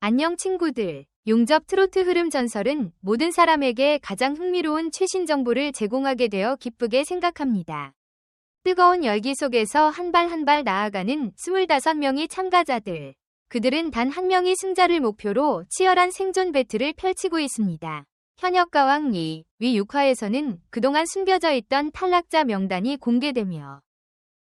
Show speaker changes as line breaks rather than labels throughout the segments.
안녕 친구들. 용접 트로트 흐름 전설은 모든 사람에게 가장 흥미로운 최신 정보를 제공하게 되어 기쁘게 생각합니다. 뜨거운 열기 속에서 한 발 한 발 나아가는 25명의 참가자들. 그들은 단 한 명의 승자를 목표로 치열한 생존 배틀을 펼치고 있습니다. 현역 가왕 2, 위 6화에서는 그동안 숨겨져 있던 탈락자 명단이 공개되며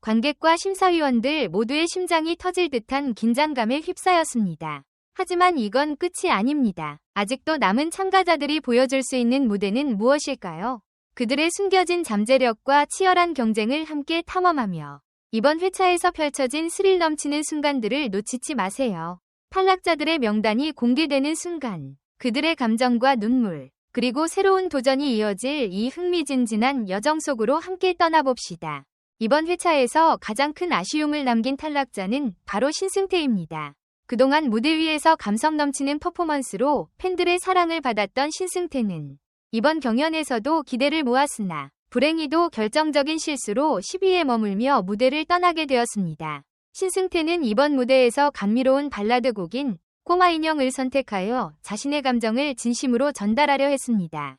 관객과 심사위원들 모두의 심장이 터질 듯한 긴장감에 휩싸였습니다. 하지만 이건 끝이 아닙니다. 아직도 남은 참가자들이 보여줄 수 있는 무대는 무엇일까요? 그들의 숨겨진 잠재력과 치열한 경쟁을 함께 탐험하며 이번 회차에서 펼쳐진 스릴 넘치는 순간들을 놓치지 마세요. 탈락자들의 명단이 공개되는 순간 그들의 감정과 눈물 그리고 새로운 도전이 이어질 이 흥미진진한 여정 속으로 함께 떠나봅시다. 이번 회차에서 가장 큰 아쉬움을 남긴 탈락자는 바로 신승태입니다. 그동안 무대 위에서 감성 넘치는 퍼포먼스로 팬들의 사랑을 받았던 신승태는 이번 경연에서도 기대를 모았으나 불행히도 결정적인 실수로 10위에 머물며 무대를 떠나게 되었습니다. 신승태는 이번 무대에서 감미로운 발라드 곡인 꼬마 인형을 선택하여 자신의 감정을 진심으로 전달하려 했습니다.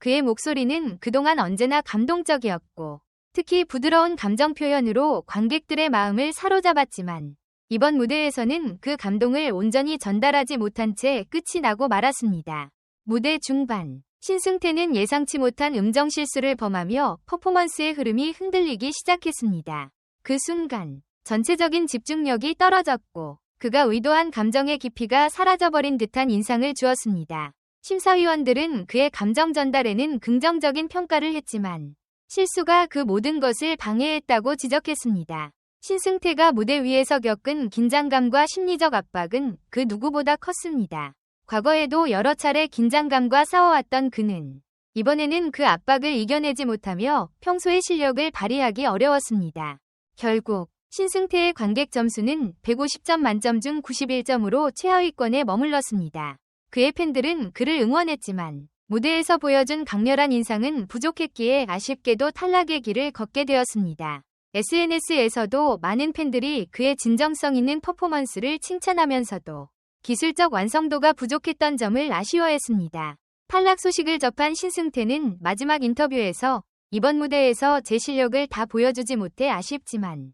그의 목소리는 그동안 언제나 감동적이었고 특히 부드러운 감정 표현으로 관객들의 마음을 사로잡았지만 이번 무대에서는 그 감동을 온전히 전달하지 못한 채 끝이 나고 말았습니다. 무대 중반 신승태는 예상치 못한 음정 실수를 범하며 퍼포먼스의 흐름이 흔들리기 시작했습니다. 그 순간 전체적인 집중력이 떨어졌고 그가 의도한 감정의 깊이가 사라져버린 듯한 인상을 주었습니다. 심사위원들은 그의 감정 전달에는 긍정적인 평가를 했지만 실수가 그 모든 것을 방해했다고 지적했습니다. 신승태가 무대 위에서 겪은 긴장감과 심리적 압박은 그 누구보다 컸습니다. 과거에도 여러 차례 긴장감과 싸워왔던 그는 이번에는 그 압박을 이겨내지 못하며 평소의 실력을 발휘하기 어려웠습니다. 결국 신승태의 관객 점수는 150점 만점 중 91점으로 최하위권에 머물렀습니다. 그의 팬들은 그를 응원했지만 무대에서 보여준 강렬한 인상은 부족했기에 아쉽게도 탈락의 길을 걷게 되었습니다. SNS에서도 많은 팬들이 그의 진정성 있는 퍼포먼스를 칭찬하면서도 기술적 완성도가 부족했던 점을 아쉬워했습니다. 탈락 소식을 접한 신승태는 마지막 인터뷰에서 이번 무대에서 제 실력을 다 보여주지 못해 아쉽지만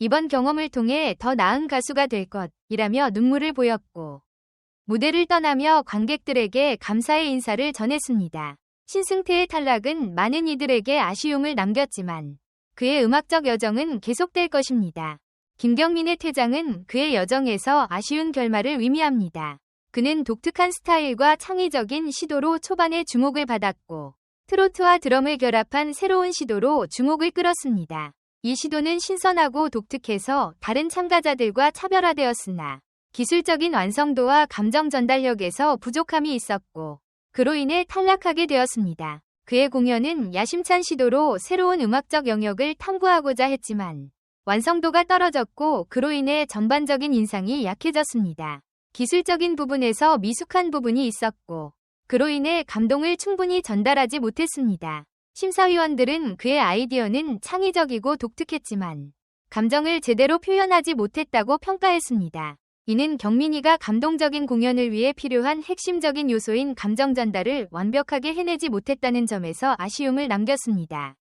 이번 경험을 통해 더 나은 가수가 될 것이라며 눈물을 보였고 무대를 떠나며 관객들에게 감사의 인사를 전했습니다. 신승태의 탈락은 많은 이들에게 아쉬움을 남겼지만 그의 음악적 여정은 계속될 것입니다. 김경민의 퇴장은 그의 여정에서 아쉬운 결말을 의미합니다. 그는 독특한 스타일과 창의적인 시도로 초반에 주목을 받았고 트로트와 드럼을 결합한 새로운 시도로 주목을 끌었습니다. 이 시도는 신선하고 독특해서 다른 참가자들과 차별화되었으나 기술적인 완성도와 감정 전달력에서 부족함이 있었고 그로 인해 탈락하게 되었습니다. 그의 공연은 야심찬 시도로 새로운 음악적 영역을 탐구하고자 했지만 완성도가 떨어졌고 그로 인해 전반적인 인상이 약해졌습니다. 기술적인 부분에서 미숙한 부분이 있었고 그로 인해 감동을 충분히 전달하지 못했습니다. 심사위원들은 그의 아이디어는 창의적이고 독특했지만 감정을 제대로 표현하지 못했다고 평가했습니다. 이는 경민이가 감동적인 공연을 위해 필요한 핵심적인 요소인 감정 전달을 완벽하게 해내지 못했다는 점에서 아쉬움을 남겼습니다.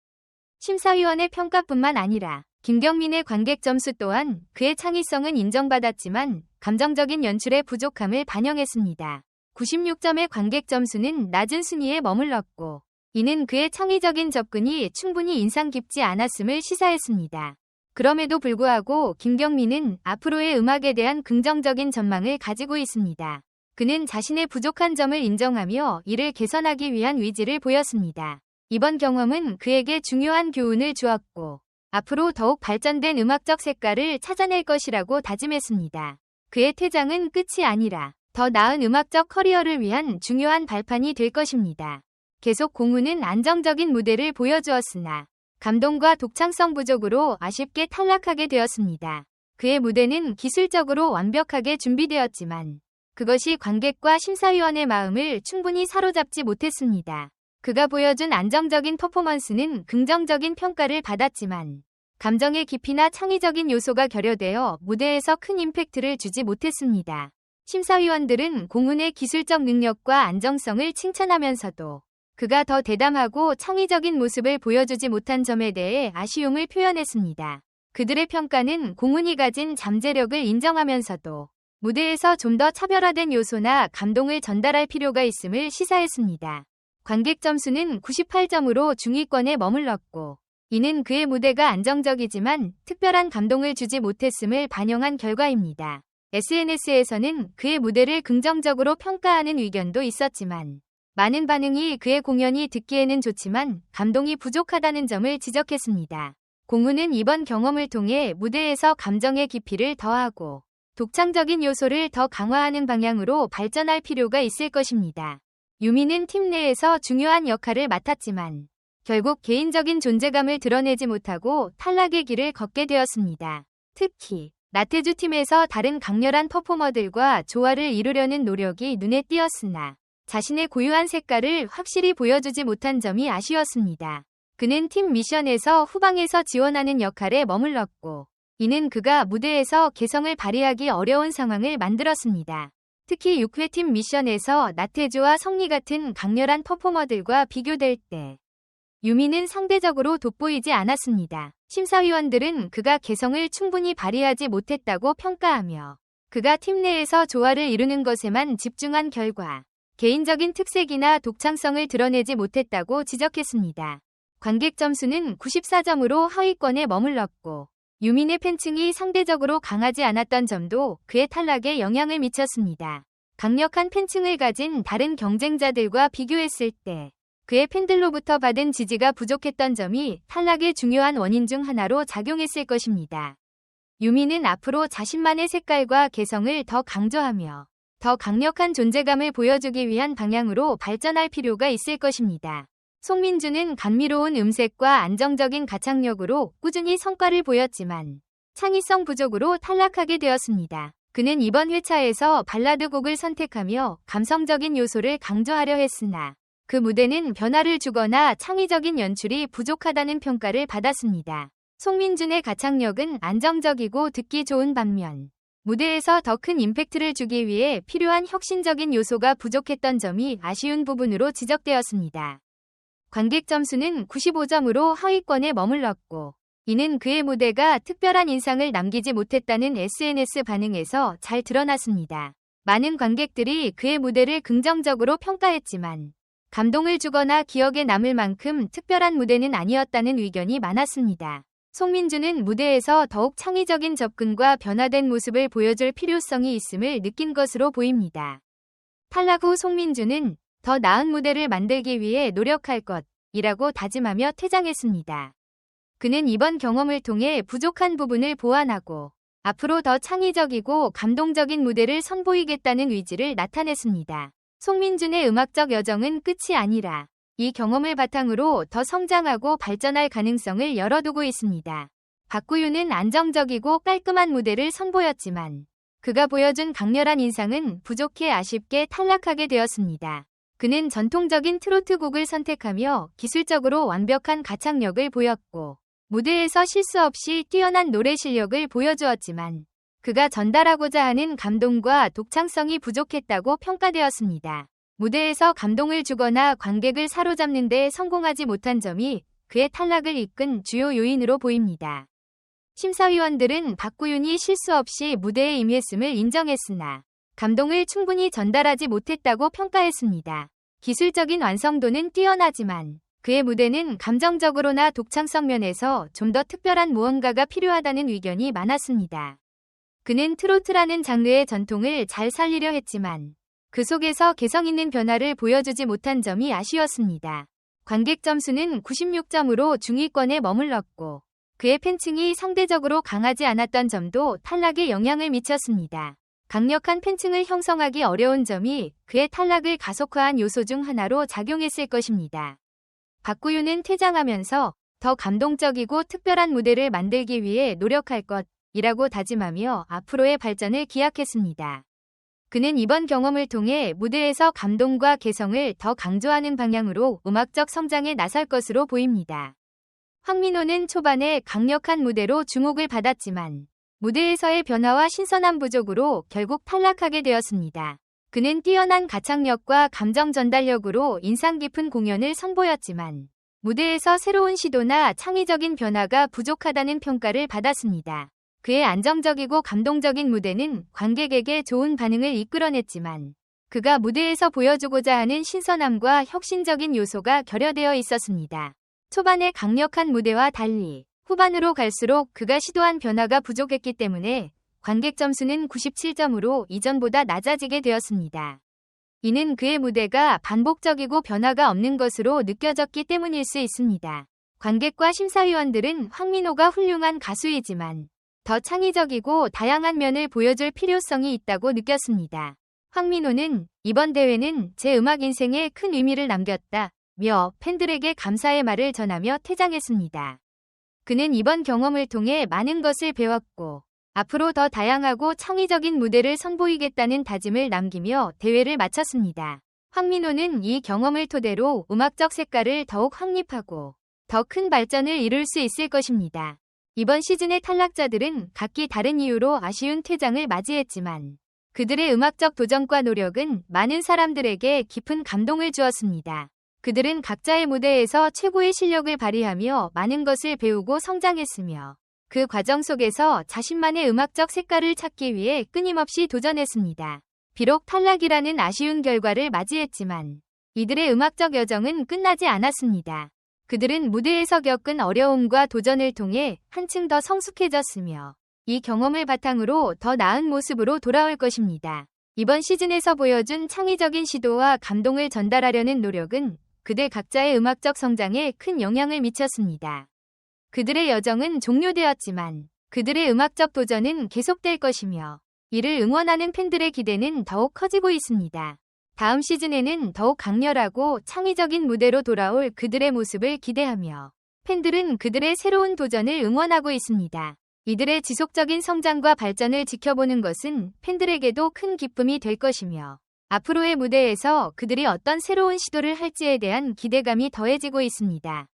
심사위원의 평가뿐만 아니라 김경민의 관객 점수 또한 그의 창의성은 인정받았지만 감정적인 연출의 부족함을 반영했습니다. 96점의 관객 점수는 낮은 순위에 머물렀고 이는 그의 창의적인 접근이 충분히 인상 깊지 않았음을 시사했습니다. 그럼에도 불구하고 김경민은 앞으로의 음악에 대한 긍정적인 전망을 가지고 있습니다. 그는 자신의 부족한 점을 인정하며 이를 개선하기 위한 의지를 보였습니다. 이번 경험은 그에게 중요한 교훈을 주었고 앞으로 더욱 발전된 음악적 색깔을 찾아낼 것이라고 다짐했습니다. 그의 퇴장은 끝이 아니라 더 나은 음악적 커리어를 위한 중요한 발판이 될 것입니다. 계속 공우는 안정적인 무대를 보여주었으나 감동과 독창성 부족으로 아쉽게 탈락하게 되었습니다. 그의 무대는 기술적으로 완벽하게 준비되었지만 그것이 관객과 심사위원의 마음을 충분히 사로잡지 못했습니다. 그가 보여준 안정적인 퍼포먼스는 긍정적인 평가를 받았지만 감정의 깊이나 창의적인 요소가 결여되어 무대에서 큰 임팩트를 주지 못했습니다. 심사위원들은 공훈의 기술적 능력과 안정성을 칭찬하면서도 그가 더 대담하고 창의적인 모습을 보여주지 못한 점에 대해 아쉬움을 표현했습니다. 그들의 평가는 공훈이 가진 잠재력을 인정하면서도 무대에서 좀 더 차별화된 요소나 감동을 전달할 필요가 있음을 시사했습니다. 관객 점수는 98점으로 중위권에 머물렀고 이는 그의 무대가 안정적이지만 특별한 감동을 주지 못했음을 반영한 결과입니다. SNS에서는 그의 무대를 긍정적으로 평가하는 의견도 있었지만 많은 반응이 그의 공연이 듣기에는 좋지만 감동이 부족하다는 점을 지적했습니다. 공훈은 이번 경험을 통해 무대에서 감정의 깊이를 더하고 독창적인 요소를 더 강화하는 방향으로 발전할 필요가 있을 것입니다. 유미는 팀 내에서 중요한 역할을 맡았지만 결국 개인적인 존재감을 드러내지 못하고 탈락의 길을 걷게 되었습니다. 특히 나태주 팀에서 다른 강렬한 퍼포머들과 조화를 이루려는 노력이 눈에 띄었으나 자신의 고유한 색깔을 확실히 보여주지 못한 점이 아쉬웠습니다. 그는 팀 미션에서 후방에서 지원하는 역할에 머물렀고 이는 그가 무대에서 개성을 발휘하기 어려운 상황을 만들었습니다. 특히 6회 팀 미션에서 나태주와 성리 같은 강렬한 퍼포머들과 비교될 때 유미는 상대적으로 돋보이지 않았습니다. 심사위원들은 그가 개성을 충분히 발휘하지 못했다고 평가하며 그가 팀 내에서 조화를 이루는 것에만 집중한 결과 개인적인 특색이나 독창성을 드러내지 못했다고 지적했습니다. 관객 점수는 94점으로 하위권에 머물렀고 유민의 팬층이 상대적으로 강하지 않았던 점도 그의 탈락에 영향을 미쳤습니다. 강력한 팬층을 가진 다른 경쟁자들과 비교했을 때 그의 팬들로부터 받은 지지가 부족했던 점이 탈락의 중요한 원인 중 하나로 작용했을 것입니다. 유미는 앞으로 자신만의 색깔과 개성을 더 강조하며 더 강력한 존재감을 보여주기 위한 방향으로 발전할 필요가 있을 것입니다. 송민주는 감미로운 음색과 안정적인 가창력으로 꾸준히 성과를 보였지만 창의성 부족으로 탈락하게 되었습니다. 그는 이번 회차에서 발라드 곡을 선택하며 감성적인 요소를 강조하려 했으나 그 무대는 변화를 주거나 창의적인 연출이 부족하다는 평가를 받았습니다. 송민준의 가창력은 안정적이고 듣기 좋은 반면 무대에서 더 큰 임팩트를 주기 위해 필요한 혁신적인 요소가 부족했던 점이 아쉬운 부분으로 지적되었습니다. 관객 점수는 95점으로 하위권에 머물렀고 이는 그의 무대가 특별한 인상을 남기지 못했다는 SNS 반응에서 잘 드러났습니다. 많은 관객들이 그의 무대를 긍정적으로 평가했지만 감동을 주거나 기억에 남을 만큼 특별한 무대는 아니었다는 의견이 많았습니다. 송민주는 무대에서 더욱 창의적인 접근과 변화된 모습을 보여줄 필요성이 있음을 느낀 것으로 보입니다. 탈락 후 송민주는 더 나은 무대를 만들기 위해 노력할 것이라고 다짐하며 퇴장했습니다. 그는 이번 경험을 통해 부족한 부분을 보완하고 앞으로 더 창의적이고 감동적인 무대를 선보이겠다는 의지를 나타냈습니다. 송민준의 음악적 여정은 끝이 아니라 이 경험을 바탕으로 더 성장하고 발전할 가능성을 열어두고 있습니다. 박구윤은 안정적이고 깔끔한 무대를 선보였지만 그가 보여준 강렬한 인상은 부족해 아쉽게 탈락하게 되었습니다. 그는 전통적인 트로트 곡을 선택하며 기술적으로 완벽한 가창력을 보였고 무대에서 실수 없이 뛰어난 노래 실력을 보여주었지만 그가 전달하고자 하는 감동과 독창성이 부족했다고 평가되었습니다. 무대에서 감동을 주거나 관객을 사로잡는 데 성공하지 못한 점이 그의 탈락을 이끈 주요 요인으로 보입니다. 심사위원들은 박구윤이 실수 없이 무대에 임했음을 인정했으나 감동을 충분히 전달하지 못했다고 평가했습니다. 기술적인 완성도는 뛰어나지만 그의 무대는 감정적으로나 독창성 면에서 좀 더 특별한 무언가가 필요하다는 의견이 많았습니다. 그는 트로트라는 장르의 전통을 잘 살리려 했지만 그 속에서 개성 있는 변화를 보여주지 못한 점이 아쉬웠습니다. 관객 점수는 96점으로 중위권에 머물렀고 그의 팬층이 상대적으로 강하지 않았던 점도 탈락에 영향을 미쳤습니다. 강력한 팬층을 형성하기 어려운 점이 그의 탈락을 가속화한 요소 중 하나로 작용했을 것입니다. 박구윤은 퇴장하면서 더 감동적이고 특별한 무대를 만들기 위해 노력할 것이라고 다짐하며 앞으로의 발전을 기약했습니다. 그는 이번 경험을 통해 무대에서 감동과 개성을 더 강조하는 방향으로 음악적 성장에 나설 것으로 보입니다. 황민호는 초반에 강력한 무대로 주목을 받았지만 무대에서의 변화와 신선함 부족으로 결국 탈락하게 되었습니다. 그는 뛰어난 가창력과 감정 전달력으로 인상 깊은 공연을 선보였지만 무대에서 새로운 시도나 창의적인 변화가 부족하다는 평가를 받았습니다. 그의 안정적이고 감동적인 무대는 관객에게 좋은 반응을 이끌어냈지만 그가 무대에서 보여주고자 하는 신선함과 혁신적인 요소가 결여되어 있었습니다. 초반의 강력한 무대와 달리 후반으로 갈수록 그가 시도한 변화가 부족했기 때문에 관객 점수는 97점으로 이전보다 낮아지게 되었습니다. 이는 그의 무대가 반복적이고 변화가 없는 것으로 느껴졌기 때문일 수 있습니다. 관객과 심사위원들은 황민호가 훌륭한 가수이지만 더 창의적이고 다양한 면을 보여줄 필요성이 있다고 느꼈습니다. 황민호는 이번 대회는 제 음악 인생에 큰 의미를 남겼다. 며 팬들에게 감사의 말을 전하며 퇴장했습니다. 그는 이번 경험을 통해 많은 것을 배웠고 앞으로 더 다양하고 창의적인 무대를 선보이겠다는 다짐을 남기며 대회를 마쳤습니다. 황민호는 이 경험을 토대로 음악적 색깔을 더욱 확립하고 더 큰 발전을 이룰 수 있을 것입니다. 이번 시즌의 탈락자들은 각기 다른 이유로 아쉬운 퇴장을 맞이했지만 그들의 음악적 도전과 노력은 많은 사람들에게 깊은 감동을 주었습니다. 그들은 각자의 무대에서 최고의 실력을 발휘하며 많은 것을 배우고 성장했으며 그 과정 속에서 자신만의 음악적 색깔을 찾기 위해 끊임없이 도전했습니다. 비록 탈락이라는 아쉬운 결과를 맞이했지만 이들의 음악적 여정은 끝나지 않았습니다. 그들은 무대에서 겪은 어려움과 도전을 통해 한층 더 성숙해졌으며 이 경험을 바탕으로 더 나은 모습으로 돌아올 것입니다. 이번 시즌에서 보여준 창의적인 시도와 감동을 전달하려는 노력은 그들 각자의 음악적 성장에 큰 영향을 미쳤습니다. 그들의 여정은 종료되었지만 그들의 음악적 도전은 계속될 것이며 이를 응원하는 팬들의 기대는 더욱 커지고 있습니다. 다음 시즌에는 더욱 강렬하고 창의적인 무대로 돌아올 그들의 모습을 기대하며 팬들은 그들의 새로운 도전을 응원하고 있습니다. 이들의 지속적인 성장과 발전을 지켜보는 것은 팬들에게도 큰 기쁨이 될 것이며 앞으로의 무대에서 그들이 어떤 새로운 시도를 할지에 대한 기대감이 더해지고 있습니다.